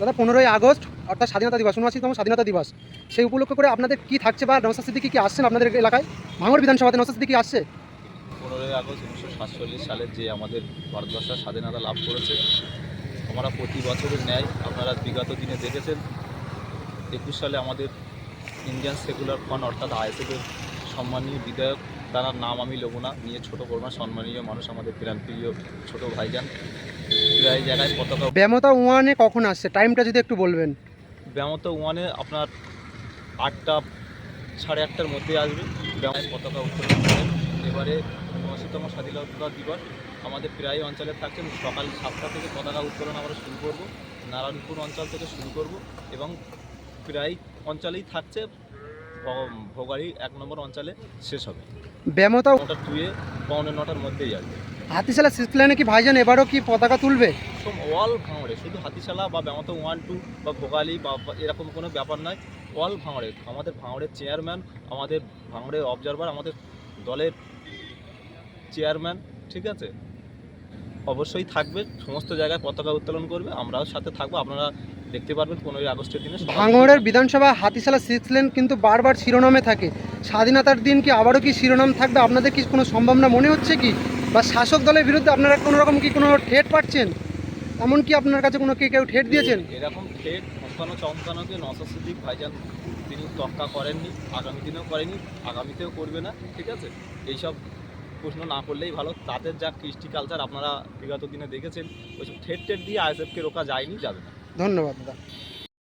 দাদা, পনেরোই আগস্ট, অর্থাৎ স্বাধীনতা দিবস, উনআশিতম স্বাধীনতা দিবস। সেই উপলক্ষ করে আপনাদের কি থাকছে বা নৌসাদ সিদ্দিকি কি আসছেন আপনাদের এলাকায়? ভাঙড় বিধানসভাতে নৌসাদ সিদ্দিকি আসছে? পনেরোই আগস্ট উনিশশো সাতচল্লিশ সালে যে আমাদের ভারতবর্ষের স্বাধীনতা লাভ করেছে, আমরা প্রতি বছরের ন্যায় আপনারা বিগত দিনে দেখেছেন, একুশ সালে আমাদের ইন্ডিয়ান সেকুলার ফ্রন্ট অর্থাৎ আইএসএফের সম্মানীয় বিধায়ক, তার নাম আমি লোব না, নিয়ে ছোট করব সম্মানীয় মানুষ আমাদের প্রাণপ্রিয় ছোটো ভাইজান প্রায় জায়গায় পতাকা ব্যামতা ওয়ানে কখন আসছে? টাইমটা যদি একটু বলবেন। ব্যামত ওয়ানে আপনার আটটা সাড়ে আটটার মধ্যে আসবে। ব্যায়ামের পতাকা উত্তোলন করে এবারে উনআশিতম স্বাধীনতা দিবস আমাদের প্রায় অঞ্চলে থাকছে। সকাল সাতটা থেকে পতাকা উত্তোলন আমরা শুরু করব। নারায়ণপুর অঞ্চল থেকে শুরু করব এবং প্রায় অঞ্চলেই থাকছে। ভোগাড়ি এক নম্বর অঞ্চলে শেষ হবে। ব্যামতা ওটা টুয়ে পৌনে নটার মধ্যেই আসবে। হাতিশালা সিক্স লাইনে কি ভাইজান এবারও কি পতাকা তুলবে? সব অল ভাঙড়ে শুধু হাতিশালা বা ব্যামত ওয়ান টু বা ভোগালি বা বা এরকম কোনো ব্যাপার নয়। অল ভাঙড়ে আমাদের ভাঙড়ের চেয়ারম্যান আমাদের ভাঙড়ের অবজারভার আমাদের দলের চেয়ারম্যান ঠিক আছে? অবশ্যই থাকবে সমস্ত জায়গায় পতাকা উত্তোলন করবে আমরাও সাথে থাকব আপনারা দেখতে পারবেন পনেরোই আগস্টের দিনে ভাঙড়ের বিধানসভা হাতিশালা সিক্স লেন কিন্তু বারবার শিরোনামে থাকে। স্বাধীনতার দিন কি আবারও কি শিরোনাম থাকবে? আপনাদের কি কোনো সম্ভাবনা মনে হচ্ছে কি? বা শাসক দলের বিরুদ্ধে আপনারা কোনো রকম কি কোনো ঠেট পাচ্ছেন? এমন কি আপনার কাছে কোনো কি কেউ ঠেট দিয়েছেন? এরকম ঠেট ধমকানো চমকানোকে নসর সিদ্দিক ভাইজান তিনি তক্কা করেননি আগামী দিনেও করেনি আগামীতেও করবে না ঠিক আছে? এইসব প্রশ্ন না করলেই ভালো। তাদের যা কৃষ্টি কালচার আপনারা বিগত দিনে দেখেছেন ওইসব ঠেট ঠেট দিয়ে আইএসএফকে রোকা যায়নি যাবে না। ধন্যবাদ দাদা।